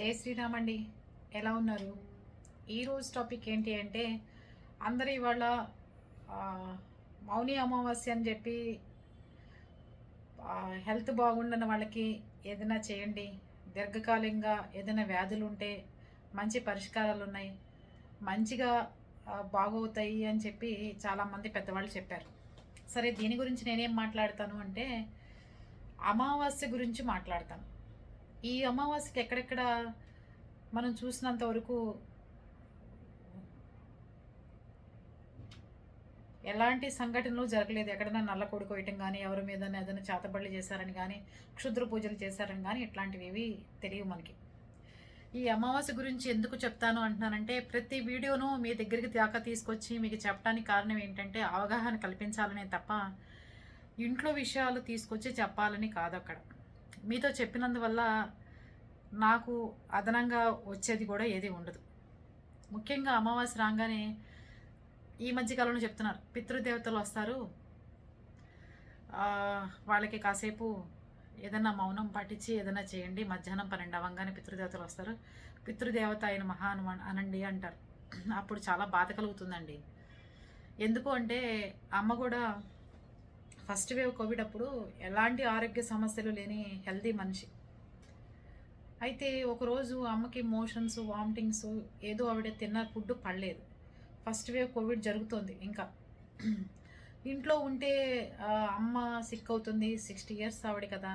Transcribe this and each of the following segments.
జై శ్రీరామ్ అండి. ఎలా ఉన్నారు? ఈరోజు టాపిక్ ఏంటి అంటే అందరూ ఇవాళ మౌని అమావాస్య అని చెప్పి హెల్త్ బాగుండని వాళ్ళకి ఏదైనా చేయండి. దీర్ఘకాలికంగా ఏదైనా వ్యాధులు ఉంటే మంచి పరిష్కారాలు ఉన్నాయి. మంచిగా బాగవుతాయి అని చెప్పి చాలామంది పెద్దవాళ్ళు చెప్పారు. సరే దీని గురించి నేనేం మాట్లాడతాను అంటే అమావాస్య గురించి మాట్లాడతాను. ఈ అమావాస్యకి ఎక్కడెక్కడ మనం చూసినంత వరకు ఎలాంటి సంఘటనలు జరగలేదు. ఎక్కడైనా నల్ల కొడుకోయటం కానీ ఎవరి మీద ఏదైనా చేతబడులు చేశారని కానీ క్షుద్ర పూజలు చేశారని కానీ ఇట్లాంటివి ఏవి తెలియవు మనకి. ఈ అమావాస్య గురించి ఎందుకు చెప్తాను అంటున్నానంటే ప్రతి వీడియోను మీ దగ్గరికి దాకా తీసుకొచ్చి మీకు చెప్పడానికి కారణం ఏంటంటే అవగాహన కల్పించాలనే తప్ప ఇంట్లో విషయాలు తీసుకొచ్చి చెప్పాలని కాదు అక్కడ మీతో చెప్పినందువల్ల నాకు అదనంగా వచ్చేది కూడా ఏది ఉండదు. ముఖ్యంగా అమావాస్య రాగానే ఈ మధ్యకాలంలో చెప్తున్నారు పితృదేవతలు వస్తారు. వాళ్ళకి కాసేపు ఏదైనా మౌనం పాటించి ఏదైనా చేయండి మధ్యాహ్నం పన్నెండు అవ్వగానే పితృదేవతలు వస్తారు. పితృదేవత ఆయన మహాను అనండి అంటారు. అప్పుడు చాలా బాధ కలుగుతుందండి. ఎందుకు అంటే అమ్మ కూడా ఫస్ట్ వేవ్ కోవిడ్ అప్పుడు ఎలాంటి ఆరోగ్య సమస్యలు లేని హెల్తీ మనిషి. అయితే ఒకరోజు అమ్మకి మోషన్స్ వామిటింగ్స్ ఏదో ఆవిడ తిన్న ఫుడ్ పడలేదు. ఫస్ట్ వేవ్ కోవిడ్ జరుగుతోంది ఇంకా. ఇంట్లో ఉంటే అమ్మ సిక్ అవుతుంది సిక్స్టీ ఇయర్స్ ఆవిడ కదా.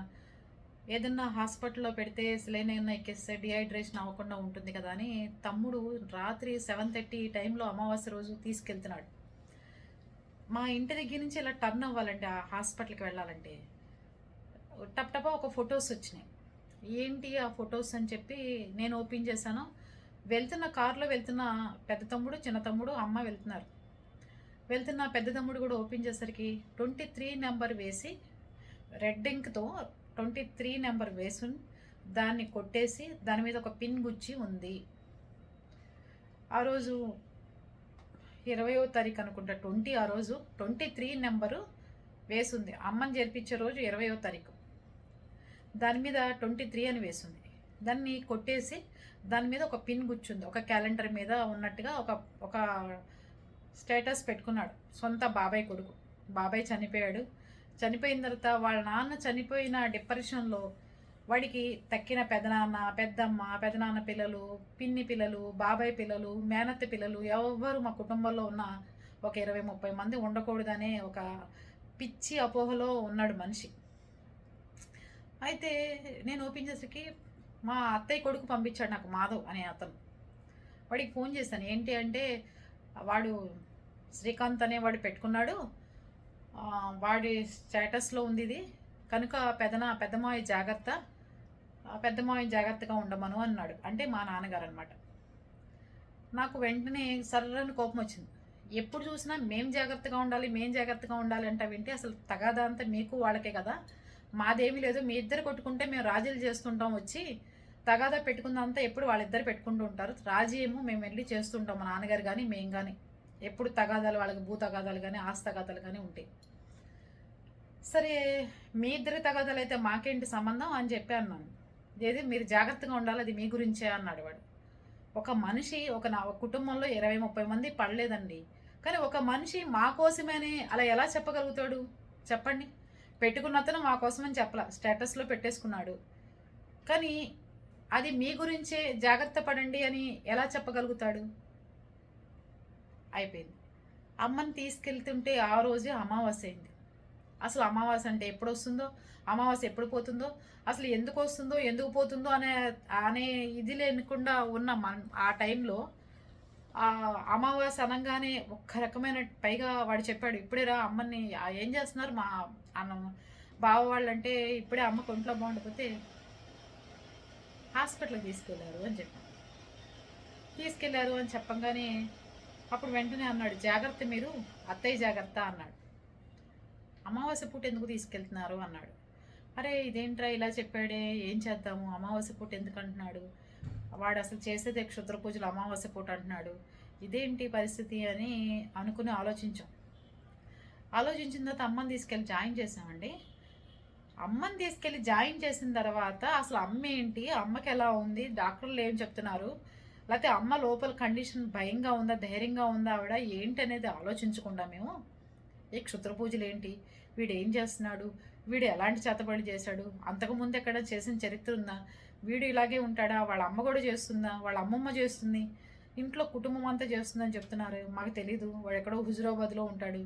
ఏదన్నా హాస్పిటల్లో పెడితే సెలైన్ ఏమన్నా ఎక్కిస్తే డిహైడ్రేషన్ అవ్వకుండా ఉంటుంది కదా అని తమ్ముడు రాత్రి సెవెన్ థర్టీ టైంలో అమావాస్య రోజు తీసుకెళ్తున్నాడు. మా ఇంటి దగ్గర నుంచి ఇలా టర్న్ అవ్వాలంటే ఆ హాస్పిటల్కి వెళ్ళాలంటే టప్ టప ఒక ఫొటోస్ వచ్చినాయి. ఏంటి ఆ ఫొటోస్ అని చెప్పి నేను ఓపెన్ చేశాను. వెళ్తున్న కారులో వెళ్తున్న పెద్ద తమ్ముడు చిన్న తమ్ముడు అమ్మ వెళ్తున్నారు. వెళ్తున్న పెద్ద తమ్ముడు కూడా ఓపెన్ చేసరికి ట్వంటీ త్రీ నెంబర్ వేసి రెడ్ ఇంక్తో ట్వంటీ త్రీ నెంబర్ వేసి దాన్ని కొట్టేసి దాని మీద ఒక పిన్ గుచ్చి ఉంది. ఆ రోజు ఇరవయో తారీఖు అనుకుంటా ట్వంటీ ఆ రోజు ట్వంటీ త్రీ నెంబరు వేసుంది. అమ్మని చేర్పించే రోజు ఇరవయో తారీఖు. దాని మీద ట్వంటీ త్రీ అని వేసింది. దాన్ని కొట్టేసి దాని మీద ఒక పిన్ గుచ్చుంది. ఒక క్యాలెండర్ మీద ఉన్నట్టుగా ఒక ఒక స్టేటస్ పెట్టుకున్నాడు. సొంత బాబాయ్ కొడుకు. బాబాయ్ చనిపోయాడు. చనిపోయిన తర్వాత వాళ్ళ నాన్న చనిపోయిన డిప్రెషన్లో వాడికి తక్కిన పెదనాన్న పెద్దమ్మ పెదనాన్న పిల్లలు పిన్ని పిల్లలు బాబాయ్ పిల్లలు మేనత్త పిల్లలు ఎవరు మా కుటుంబంలో ఉన్న ఒక ఇరవై ముప్పై మంది ఉండకూడదనే ఒక పిచ్చి అపోహలో ఉన్నాడు మనిషి. అయితే నేను ఓపెన్ చేసరికి మా అత్తయ్య కొడుకు పంపించాడు నాకు మాధవ్ అనే అతను. వాడికి ఫోన్ చేశాను. ఏంటి అంటే వాడు శ్రీకాంత్ అనే వాడు పెట్టుకున్నాడు. వాడి స్టేటస్లో ఉంది ఇది. కనుక పెదన పెద్దమాయి జాగ్రత్త. పెద్ద మామయ్య జాగ్రత్తగా ఉండమను అన్నాడు. అంటే మా నాన్నగారు అనమాట నాకు వెంటనే సర్రని కోపం వచ్చింది. ఎప్పుడు చూసినా మేం జాగ్రత్తగా ఉండాలి మేం జాగ్రత్తగా ఉండాలి అంటే వింటే అసలు తగాదా అంతా మీకు వాళ్ళకే కదా. మాదేమీ లేదు. మీ ఇద్దరు కొట్టుకుంటే మేము రాజీలు చేస్తుంటాం వచ్చి తగాదా పెట్టుకుందంతా ఎప్పుడు వాళ్ళిద్దరు పెట్టుకుంటూ ఉంటారు. రాజీ ఏమో మేము వెళ్ళి చేస్తుంటాం మా నాన్నగారు కానీ మేము కానీ ఎప్పుడు తగాదాలు వాళ్ళకి భూ తగాదాలు కానీ ఆస్తి తగాదాలు కానీ ఉంటాయి. సరే మీ ఇద్దరి తగాదాలు అయితే మాకేంటి సంబంధం అని చెప్పి అన్నాను. ఏది మీరు జాగ్రత్తగా ఉండాలి అది మీ గురించే అన్నాడు వాడు. ఒక మనిషి ఒక నా కుటుంబంలో ఇరవై ముప్పై మంది పడలేదండి. కానీ ఒక మనిషి మా కోసమని అలా ఎలా చెప్పగలుగుతాడు? చెప్పండి. పెట్టుకున్న అతను మా కోసమని చెప్పలా స్టేటస్లో పెట్టేసుకున్నాడు. కానీ అది మీ గురించే జాగ్రత్త పడండి అని ఎలా చెప్పగలుగుతాడు? అయిపోయింది. అమ్మని తీసుకెళ్తుంటే ఆ రోజే అమావాస్య అయింది. అసలు అమావాస్య అంటే ఎప్పుడు వస్తుందో అమావాస్య ఎప్పుడు పోతుందో? అసలు ఎందుకు వస్తుందో? ఎందుకు పోతుందో అనే అనే ఇది లేకుండా ఉన్న మన ఆ టైంలో ఆ అమావాస్య అనగానే ఒక్క రకమైన పైగా వాడు చెప్పాడు ఇప్పుడే రా అమ్మని ఏం చేస్తున్నారు మా అన్న? బావ వాళ్ళు అంటే ఇప్పుడే అమ్మ కొంట్లో బాగుండిపోతే హాస్పిటల్కి తీసుకెళ్ళారు అని చెప్పాను తీసుకెళ్ళారు అని చెప్పంగానే అప్పుడు వెంటనే అన్నాడు జాగ్రత్త మీరు అత్తయ్య జాగ్రత్త అన్నాడు. అమావాస్య పూట ఎందుకు తీసుకెళ్తున్నారు అన్నాడు. అరే ఇదేంట్రా ఇలా చెప్పాడే? ఏం చేద్దాము? అమావాస్య పూట ఎందుకు అంటున్నాడు? వాడు అసలు చేసేదే క్షుద్ర పూజలు అమావాస్య పూట అంటున్నాడు. ఇదేంటి పరిస్థితి అని అనుకుని ఆలోచించాం. ఆలోచించిన తర్వాత అమ్మని తీసుకెళ్ళి జాయిన్ చేసామండి అమ్మని తీసుకెళ్ళి జాయిన్ చేసిన తర్వాత అసలు అమ్మ ఏంటి? అమ్మకి ఎలా ఉంది? డాక్టర్లు ఏం చెప్తున్నారు? లేకపోతే అమ్మ లోపల కండిషన్ భయంగా ఉందా? ధైర్యంగా ఉందా ఆవిడ? ఏంటి అనేది ఆలోచించకుండా మేము ఈ క్షుద్ర పూజలు ఏంటి? వీడు ఏం చేస్తున్నాడు? వీడు ఎలాంటి చేతబడి చేశాడు? అంతకుముందు ఎక్కడ చేసిన చరిత్ర ఉందా? వీడు ఇలాగే ఉంటాడా? వాళ్ళ అమ్మ కూడా చేస్తుందా? వాళ్ళ అమ్మమ్మ చేస్తుంది? ఇంట్లో కుటుంబం అంతా చేస్తుందని చెప్తున్నారు. మాకు తెలీదు. వాడు ఎక్కడో హుజురాబాద్లో ఉంటాడు.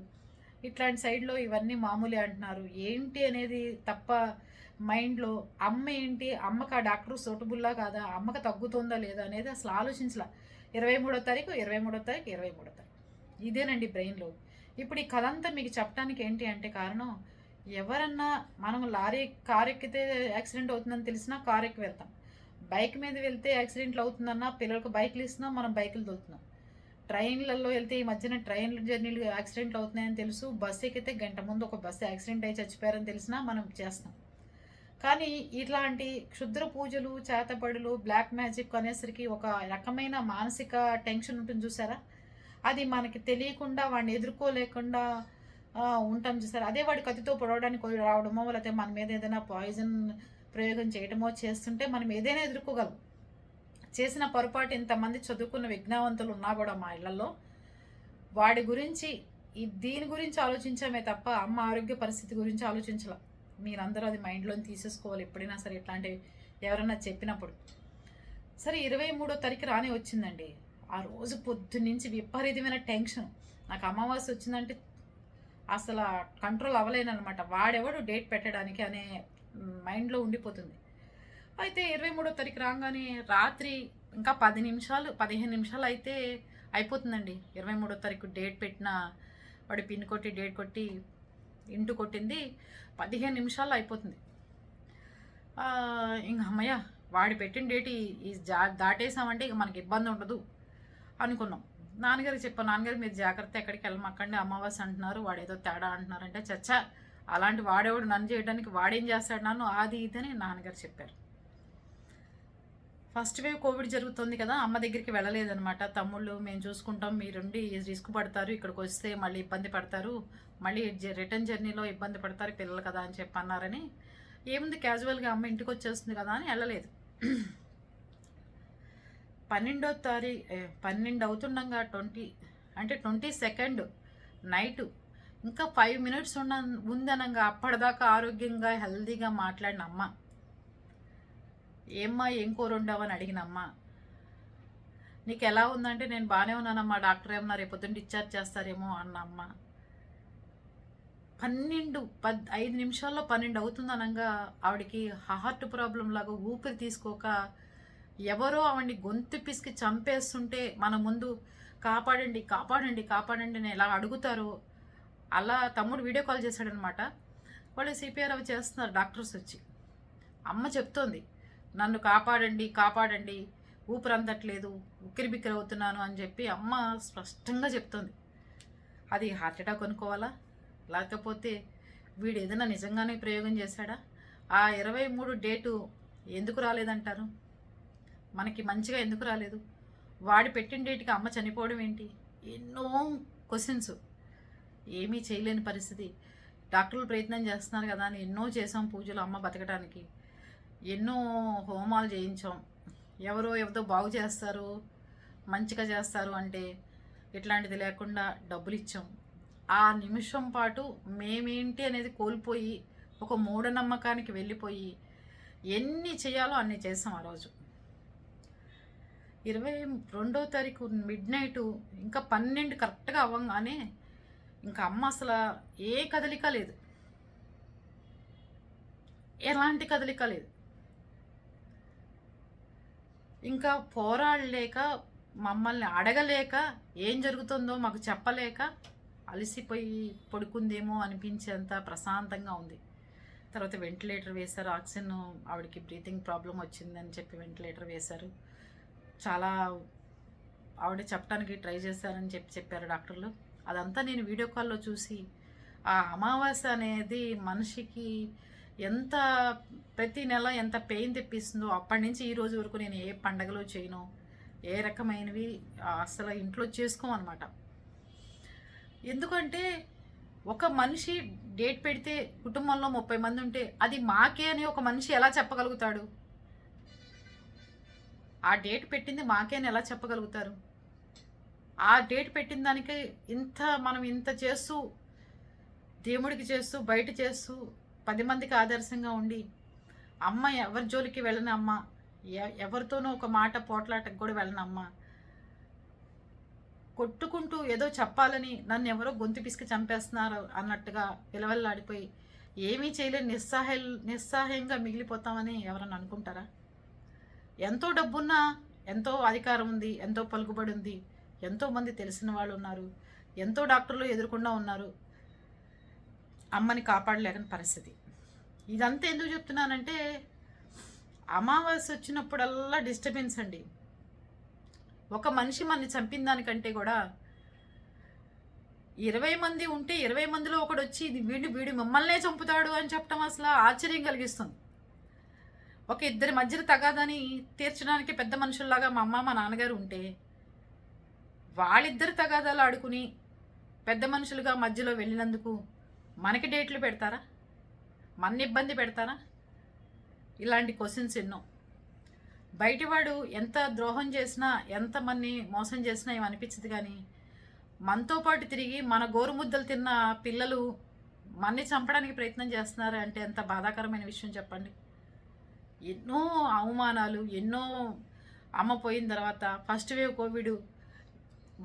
ఇట్లాంటి సైడ్లో ఇవన్నీ మామూలే అంటున్నారు. ఏంటి అనేది తప్ప మైండ్లో అమ్మ ఏంటి? అమ్మకు ఆ డాక్టర్ సూటబుల్లా కాదా? అమ్మకు తగ్గుతుందా లేదా అనేది అసలు ఆలోచించలా. ఇరవై మూడో తారీఖు ఇరవై మూడో తారీఖు ఇరవై మూడో తారీఖు. ఇదేనండి బ్రెయిన్లో. ఇప్పుడు ఈ కథ అంతా మీకు చెప్పడానికి ఏంటి అంటే కారణం ఎవరన్నా మనం లారీ కారు ఎక్కితే యాక్సిడెంట్ అవుతుందని తెలిసినా కారు ఎక్కి వెళ్తాం. బైక్ మీద వెళ్తే యాక్సిడెంట్లు అవుతుందన్నా పిల్లలకు బైక్లు ఇస్తున్నాం మనం బైకులు తోలుతున్నాం ట్రైన్లలో వెళ్తే ఈ మధ్యన ట్రైన్ జర్నీలు యాక్సిడెంట్లు అవుతున్నాయని తెలుసు బస్సు ఎక్కితే గంట ముందు ఒక బస్సు యాక్సిడెంట్ అయి చచ్చిపోయారని తెలిసినా మనం చేస్తాం. కానీ ఇట్లాంటి క్షుద్ర పూజలు చేతబడులు బ్లాక్ మ్యాజిక్ అనేసరికి ఒక రకమైన మానసిక టెన్షన్ ఉంటుంది చూసారా? అది మనకి తెలియకుండా వాడిని ఎదుర్కోలేకుండా ఉంటాం చూసారు? అదే వాడి కత్తితో పొడవడానికి రావడమో లేకపోతే మన మీద ఏదైనా పాయిజన్ ప్రయోగం చేయడమో చేస్తుంటే మనం ఏదైనా ఎదుర్కోగలం. చేసిన పొరపాటు ఇంతమంది చదువుకున్న విజ్ఞావంతులు ఉన్నా కూడా మా ఇళ్ళలో వాడి గురించి ఈ దీని గురించి ఆలోచించామే తప్ప అమ్మ ఆరోగ్య పరిస్థితి గురించి ఆలోచించాల. మీరందరూ అది మైండ్లోని తీసేసుకోవాలి ఎప్పుడైనా సరే ఇట్లాంటివి ఎవరన్నా చెప్పినప్పుడు. సరే ఇరవై మూడో తారీఖు రానే వచ్చిందండి. ఆ రోజు పొద్దున్నుంచి విపరీతమైన టెన్షన్. నాకు అమావాస్య వచ్చిందంటే అసలు కంట్రోల్ అవ్వలేనమాట వాడెవడు డేట్ పెట్టడానికి అనే మైండ్లో ఉండిపోతుంది. అయితే ఇరవై మూడో తారీఖు రాగానే రాత్రి ఇంకా పది నిమిషాలు పదిహేను నిమిషాలు అయితే అయిపోతుందండి. ఇరవై మూడో తారీఖు డేట్ పెట్టిన వాడు పిన్ కొట్టి డేట్ కొట్టి ఇంటు కొట్టింది. పదిహేను నిమిషాలు అయిపోతుంది. ఇంక అమ్మయ్య వాడు పెట్టిన డేట్ ఈ- జా దాటేసామంటే ఇక మనకి ఇబ్బంది ఉండదు. అనుకున్నాం. నాన్నగారికి చెప్పాను నాన్నగారు మీరు జాగ్రత్త ఎక్కడికి వెళ్ళమక్కండి అమావాస్య అంటున్నారు వాడు ఏదో తేడా అంటున్నారంటే చచ్చా అలాంటి వాడేవాడు నన్ను చేయడానికి వాడేం చేస్తాడు నన్ను? అది ఇదని నాన్నగారు చెప్పారు. ఫస్ట్ వేవ్ కోవిడ్ జరుగుతుంది కదా అమ్మ దగ్గరికి వెళ్ళలేదనమాట తమ్ముళ్ళు మేము చూసుకుంటాం మీరుండి రిస్క్ పడతారు ఇక్కడికి వస్తే మళ్ళీ ఇబ్బంది పడతారు మళ్ళీ జ- రిటర్న్ జర్నీలో ఇబ్బంది పడతారు పిల్లలు కదా అని చెప్పి అన్నారని ఏముంది క్యాజువల్గా అమ్మ ఇంటికి వచ్చేస్తుంది కదా అని వెళ్ళలేదు. పన్నెండో తారీఖు పన్నెండు అవుతుండగా ట్వంటీ అంటే ట్వంటీ సెకండ్ నైటు. ఇంకా ఫైవ్ మినిట్స్ ఉన్న ఉందనగా అప్పటిదాకా ఆరోగ్యంగా హెల్దీగా మాట్లాడిన అమ్మ. ఏమ్మా ఏం కూర ఉండవని అడిగిన అమ్మ. నీకు ఎలా ఉందంటే నేను బాగానే ఉన్నానమ్మా డాక్టర్ ఏమన్నా రేపొద్దున డిశ్చార్జ్ చేస్తారేమో అన్న అమ్మ. పన్నెండు పద్ ఐదు నిమిషాల్లో పన్నెండు అవుతుందనగా ఆవిడకి హార్ట్ ప్రాబ్లం లాగా ఊపిరి తీసుకోక ఎవరో ఆవిడ్ని గొంతు పిసికి చంపేస్తుంటే మన ముందు కాపాడండి కాపాడండి కాపాడండి అని ఎలా అడుగుతారో అలా తమ్ముడు వీడియో కాల్ చేశాడనమాట. వాళ్ళు సిపిఆర్ అవి చేస్తున్నారు డాక్టర్స్ వచ్చి. అమ్మ చెప్తోంది నన్ను కాపాడండి కాపాడండి ఊపిరి అందట్లేదు ఉక్కిరి బిక్కిరి అవుతున్నాను అని చెప్పి అమ్మ స్పష్టంగా చెప్తోంది. అది హార్ట్ అటాక్ అనుకోవాలా? లేకపోతే వీడు ఏదైనా నిజంగానే ప్రయోగం చేశాడా? ఆ ఇరవై మూడు డేటు ఎందుకు రాలేదంటారు? మనకి మంచిగా ఎందుకు రాలేదు? వాడి పెట్టిన డేట్కి అమ్మ చనిపోవడం ఏంటి? ఎన్నో క్వశ్చన్స్. ఏమీ చేయలేని పరిస్థితి. డాక్టర్లు ప్రయత్నం చేస్తున్నారు కదా అని ఎన్నో చేసాం పూజలు అమ్మ బతకడానికి ఎన్నో హోమాలు చేయించాం. ఎవరో ఎవరితో బాగు చేస్తారు మంచిగా చేస్తారు అంటే ఇట్లాంటిది లేకుండా డబ్బులు ఇచ్చాం. ఆ నిమిషం పాటు మేమేంటి అనేది కోల్పోయి ఒక మూఢనమ్మకానికి వెళ్ళిపోయి ఎన్ని చేయాలో అన్ని చేసాం ఆ రోజు. ఇరవై రెండో తారీఖు మిడ్ నైట్ ఇంకా పన్నెండు కరెక్ట్గా అవ్వగానే ఇంకా అమ్మ అసలు ఏ కదలిక లేదు. ఎలాంటి కదలిక లేదు. ఇంకా పోరాడలేక మమ్మల్ని అడగలేక ఏం జరుగుతుందో మాకు చెప్పలేక అలసిపోయి పడుకుందేమో అనిపించేంత ప్రశాంతంగా ఉంది. తర్వాత వెంటిలేటర్ వేశారు ఆక్సిజన్ ఆవిడకి బ్రీతింగ్ ప్రాబ్లం వచ్చిందని చెప్పి వెంటిలేటర్ వేశారు. చాలా ఆవిడ చెప్పడానికి ట్రై చేశారని చెప్పి చెప్పారు డాక్టర్లు. అదంతా నేను వీడియో కాల్లో చూసి ఆ అమావాస్య అనేది మనిషికి ఎంత ప్రతి నెల ఎంత పెయిన్ తెప్పిస్తుందో అప్పటి నుంచి ఈ రోజు వరకు నేను ఏ పండగలో చేయను ఏ రకమైనవి అసలు ఇంట్లో చేసుకోమన్నమాట. ఎందుకంటే ఒక మనిషి డేట్ పెడితే కుటుంబంలో ముప్పై మంది ఉంటే అది మాకే అని ఒక మనిషి ఎలా చెప్పగలుగుతాడు? ఆ డేట్ పెట్టింది మాకేని ఎలా చెప్పగలుగుతారు? ఆ డేట్ పెట్టిన దానికి ఇంత మనం ఇంత చేస్తూ దేవుడికి చేస్తూ బయట చేస్తూ పది మందికి ఆదర్శంగా ఉండి అమ్మ ఎవరి జోలికి వెళ్ళని అమ్మ ఎ- ఎవరితోనూ ఒక మాట పోట్లాటకు కూడా వెళ్ళని అమ్మ కొట్టుకుంటూ ఏదో చెప్పాలని నన్ను ఎవరో గొంతు పిసికి చంపేస్తున్నారు అన్నట్టుగా విలవల్లాడిపోయి ఏమీ చేయలేని నిస్సహాయ నిస్సహాయంగా మిగిలిపోతామని ఎవరన్నా అనుకుంటారా? ఎంతో డబ్బున్నా ఎంతో అధికారం ఉంది ఎంతో పలుకుబడి ఉంది ఎంతోమంది తెలిసిన వాళ్ళు ఉన్నారు ఎంతో డాక్టర్లు ఎదుర్కొండా ఉన్నారు. అమ్మని కాపాడలేకని పరిస్థితి. ఇదంతా ఎందుకు చెప్తున్నానంటే అమావాస్య వచ్చినప్పుడల్లా డిస్టర్బెన్స్ అండి. ఒక మనిషి మనని చంపిన దానికంటే కూడా ఇరవై మంది ఉంటే ఇరవై మందిలో ఒకడు వచ్చి ఇది వీడు వీడు మిమ్మల్నే చంపుతాడు అని చెప్పడం అసలు ఆశ్చర్యం కలిగిస్తుంది. ఒక ఇద్దరి మధ్యన తగాదని తీర్చడానికి పెద్ద మనుషుల్లాగా మా అమ్మ మా నాన్నగారు ఉంటే వాళ్ళిద్దరు తగాదాలు ఆడుకుని పెద్ద మనుషులుగా మధ్యలో వెళ్ళినందుకు మనకి డేట్లు పెడతారా? మన ఇబ్బంది పెడతారా? ఇలాంటి క్వశ్చన్స్ ఎన్నో. బయటివాడు ఎంత ద్రోహం చేసినా ఎంత మన్ని మోసం చేసినా ఏం అనిపించదు కానీ మనతో పాటు తిరిగి మన గోరుముద్దలు తిన్న పిల్లలు మన్ని చంపడానికి ప్రయత్నం చేస్తున్నారు అంటే ఎంత బాధాకరమైన విషయం చెప్పండి. ఎన్నో అవమానాలు ఎన్నో అమ్మ పోయిన తర్వాత ఫస్ట్ వేవ్ కోవిడ్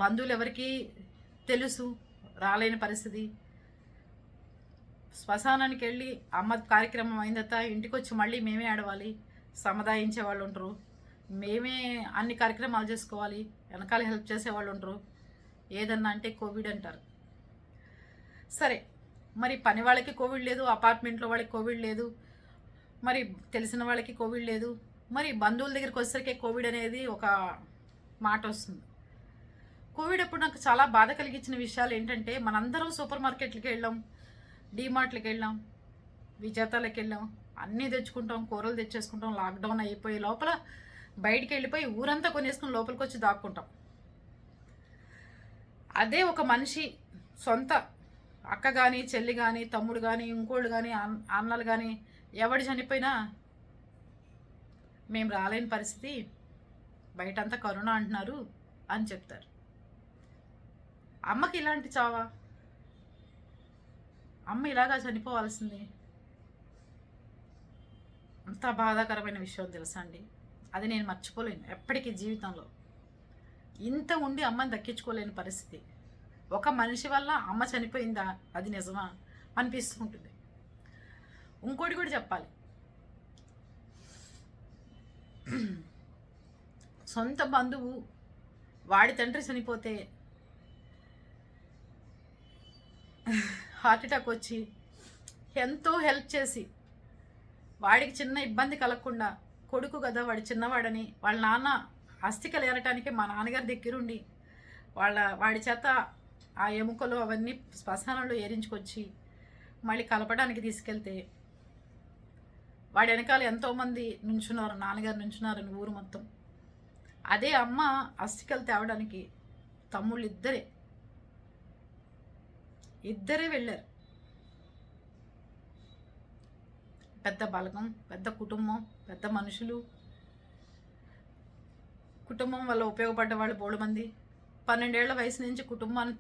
బంధువులు ఎవరికి తెలుసు రాలేని పరిస్థితి. శ్మశానానికి వెళ్ళి అమ్మ కార్యక్రమం అయిన తర్వాత ఇంటికి వచ్చి మళ్ళీ మేమే ఆడవాలి సముదాయించే వాళ్ళు ఉంటారు. మేమే అన్ని కార్యక్రమాలు చేసుకోవాలి వెనకాల హెల్ప్ చేసే వాళ్ళు ఉంటారు. ఏదన్నా అంటే కోవిడ్ అంటారు. సరే మరి పని వాళ్ళకి కోవిడ్ లేదు అపార్ట్మెంట్లో వాళ్ళకి కోవిడ్ లేదు మరి తెలిసిన వాళ్ళకి కోవిడ్ లేదు. మరి బంధువుల దగ్గరికి వచ్చేసరికి కోవిడ్ అనేది ఒక మాట వస్తుంది. కోవిడ్ అప్పుడు నాకు చాలా బాధ కలిగించిన విషయాలు ఏంటంటే మనందరం సూపర్ మార్కెట్లకి వెళ్ళాం డీమార్ట్లకి వెళ్ళాం విజేతాలకు వెళ్ళాం అన్నీ తెచ్చుకుంటాం కూరలు తెచ్చేసుకుంటాం లాక్డౌన్ అయిపోయి లోపల బయటికి వెళ్ళిపోయి ఊరంతా కొనేసుకుని లోపలికి వచ్చి దాక్కుంటాం. అదే ఒక మనిషి సొంత అక్క కానీ చెల్లి కానీ తమ్ముడు కానీ ఇంకోళ్ళు కానీ అన్నలు కానీ ఎవడు చనిపోయినా మేము రాలేని పరిస్థితి బయటంతా కరోనా అంటున్నారు అని చెప్తారు. అమ్మకి ఇలాంటి చావా? అమ్మ ఇలాగా చనిపోవాల్సింది? అంత బాధాకరమైన విషయం తెలుసా అండి? అది నేను మర్చిపోలేను ఎప్పటికీ జీవితంలో. ఇంత ఉండి అమ్మని దక్కించుకోలేని పరిస్థితి. ఒక మనిషి వల్ల అమ్మ చనిపోయిందా? అది నిజమా? అనిపిస్తూ ఉంటుంది. ఇంకోటి కూడా చెప్పాలి. సొంత బంధువు వాడి తండ్రి చనిపోతే హార్ట్ అటాక్ వచ్చి ఎంతో హెల్ప్ చేసి వాడికి చిన్న ఇబ్బంది కలగకుండా కొడుకు కదా వాడి చిన్నవాడని వాళ్ళ నాన్న అస్థికలు ఏరటానికి మా నాన్నగారి దగ్గరుండి వాళ్ళ వాడి చేత ఆ ఎముకలు అవన్నీ శ్మశానంలో ఏరించుకొచ్చి మళ్ళీ కలపడానికి తీసుకెళ్తే వాడి వెనకాల ఎంతోమంది నుంచున్నారు నాన్నగారు నుంచున్నారని ఊరు మొత్తం. అదే అమ్మ అస్థికలు తేవడానికి తమ్ముళ్ళు ఇద్దరే ఇద్దరే వెళ్ళారు. పెద్ద బలగం పెద్ద కుటుంబం పెద్ద మనుషులు. కుటుంబం వల్ల ఉపయోగపడ్డ వాళ్ళు బోడు మంది పన్నెండేళ్ళ వయసు నుంచి కుటుంబాన్ని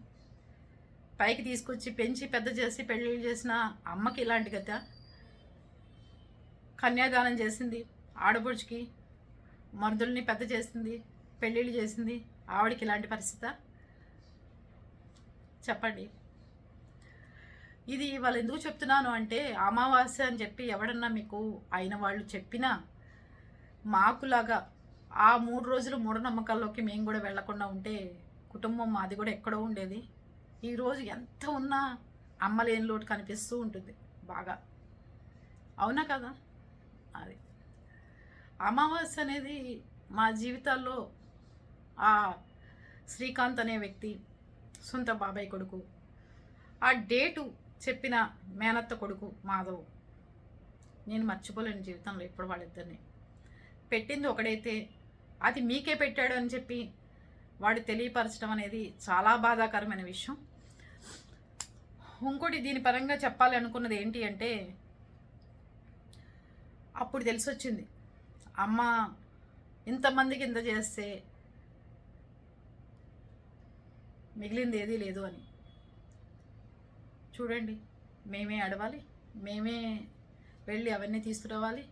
పైకి తీసుకొచ్చి పెంచి పెద్ద చేసి పెళ్ళిళ్ళు చేసిన అమ్మకి ఇలాంటి కదా కన్యాదానం చేసింది. ఆడపడుచుకి మరుదుల్ని పెద్ద చేసింది పెళ్ళిళ్ళు చేసింది ఆవిడకి ఇలాంటి పరిస్థితి? చెప్పండి. ఇది వాళ్ళు ఎందుకు చెప్తున్నాను అంటే అమావాస్య అని చెప్పి ఎవడన్నా మీకు అయిన వాళ్ళు చెప్పినా మాకులాగా ఆ మూడు రోజులు మూఢనమ్మకాల్లోకి మేము కూడా వెళ్ళకుండా ఉంటే కుటుంబం మాది కూడా ఎక్కడో ఉండేది. ఈరోజు ఎంత ఉన్నా అమ్మలేని లోటు కనిపిస్తూ ఉంటుంది బాగా. అవునా కదా? అది. అమావాస్య అనేది మా జీవితాల్లో ఆ శ్రీకాంత్ అనే వ్యక్తి సొంత బాబాయ్ కొడుకు ఆ డేటు చెప్పిన మేనత్త కొడుకు మాధవ్. నేను మర్చిపోలేను జీవితంలో ఎప్పుడు వాళ్ళిద్దరిని. పెట్టింది ఒకడైతే అది మీకే పెట్టాడు అని చెప్పి వాడు తెలియపరచడం అనేది చాలా బాధాకరమైన విషయం. ఇంకోటి దీని పరంగా చెప్పాలి అనుకున్నది ఏంటి అంటే అప్పుడు తెలిసి వచ్చింది అమ్మ ఇంతమందికి ఇంత చేస్తే మిగిలింది ఏదీ లేదు అని. చూడండి మేమే అడవాలి మేమే వెళ్ళి అవన్నీ తీసుకురావాలి.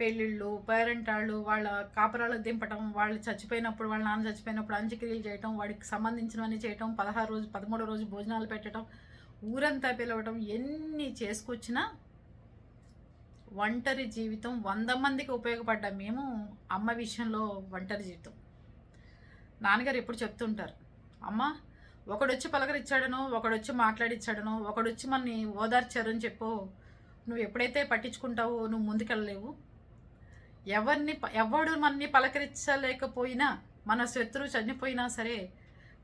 పెళ్ళిళ్ళు పేరెంటాళ్ళు వాళ్ళ కాపురాలకు దింపటం వాళ్ళు చచ్చిపోయినప్పుడు వాళ్ళ నాన్న చచ్చిపోయినప్పుడు అంత్యక్రియలు చేయటం వాడికి సంబంధించినవన్నీ చేయటం పదహారు రోజు పదమూడో రోజు భోజనాలు పెట్టడం ఊరంతా పిలవటం ఎన్ని చేసుకొచ్చినా ఒంటరి జీవితం వంద మందికి ఉపయోగపడ్డ మేము అమ్మ విషయంలో ఒంటరి జీవితం. నాన్నగారు ఎప్పుడు చెప్తుంటారు అమ్మ ఒకడొచ్చి పలకరిచ్చాడనో ఒకడొచ్చి మాట్లాడిచ్చాడనో ఒకడొచ్చి మనని ఓదార్చారని చెప్పు నువ్వు ఎప్పుడైతే పట్టించుకుంటావో నువ్వు ముందుకెళ్ళలేవు. ఎవరిని ప- ఎవడు మనని పలకరించలేకపోయినా మన శత్రువు చనిపోయినా సరే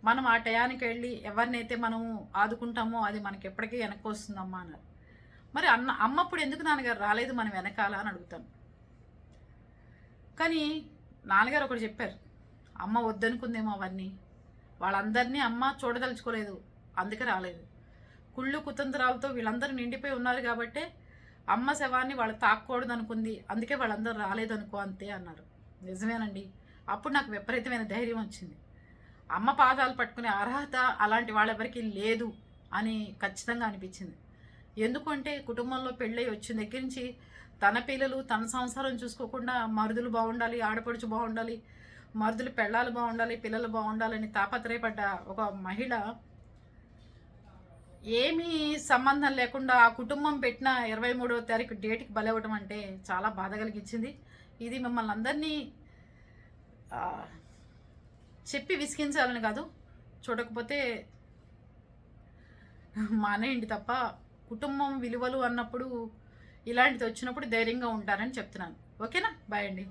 మనం ఆ టయానికి వెళ్ళి ఎవరినైతే మనము ఆదుకుంటామో అది మనకి ఎప్పటికీ వెనక్కి వస్తుందమ్మా అన్నారు. మరి అన్న అమ్మప్పుడు ఎందుకు నాన్నగారు రాలేదు మనం వెనకాల అని అడుగుతాను. కానీ నాన్నగారు ఒకటి చెప్పారు అమ్మ వద్దనుకుందేమో అవన్నీ. వాళ్ళందరినీ అమ్మ చూడదలుచుకోలేదు అందుకే రాలేదు. కుళ్ళు కుతంత్రాలతో వీళ్ళందరూ నిండిపోయి ఉన్నారు కాబట్టే అమ్మ శవాన్ని వాళ్ళు తాక్కూడదు అనుకుంది అందుకే వాళ్ళందరూ రాలేదనుకో అంతే అన్నారు. నిజమేనండి అప్పుడు నాకు విపరీతమైన ధైర్యం వచ్చింది. అమ్మ పాదాలు పట్టుకునే అర్హత అలాంటి వాళ్ళెవరికీ లేదు అని ఖచ్చితంగా అనిపించింది. ఎందుకంటే కుటుంబంలో పెళ్ళై వచ్చిన దగ్గర నుంచి తన పిల్లలు తన సంసారం చూసుకోకుండా మరుదులు బాగుండాలి ఆడపడుచు బాగుండాలి మరుదులు పెళ్ళాలు బాగుండాలి పిల్లలు బాగుండాలని తాపత్రయపడ్డ ఒక మహిళ ఏమీ సంబంధం లేకుండా ఆ కుటుంబం పెట్టిన ఇరవై మూడవ తారీఖు డేట్కి బలవటం అంటే చాలా బాధ కలిగించింది. ఇది మిమ్మల్ని అందరినీ చెప్పి విసిగించాలని కాదు చూడకపోతే మానేయండి తప్ప కుటుంబం విలువలు అన్నప్పుడు ఇలాంటిది వచ్చినప్పుడు ధైర్యంగా ఉంటారని చెప్తున్నాను. ఓకేనా? బాయ్ అండి.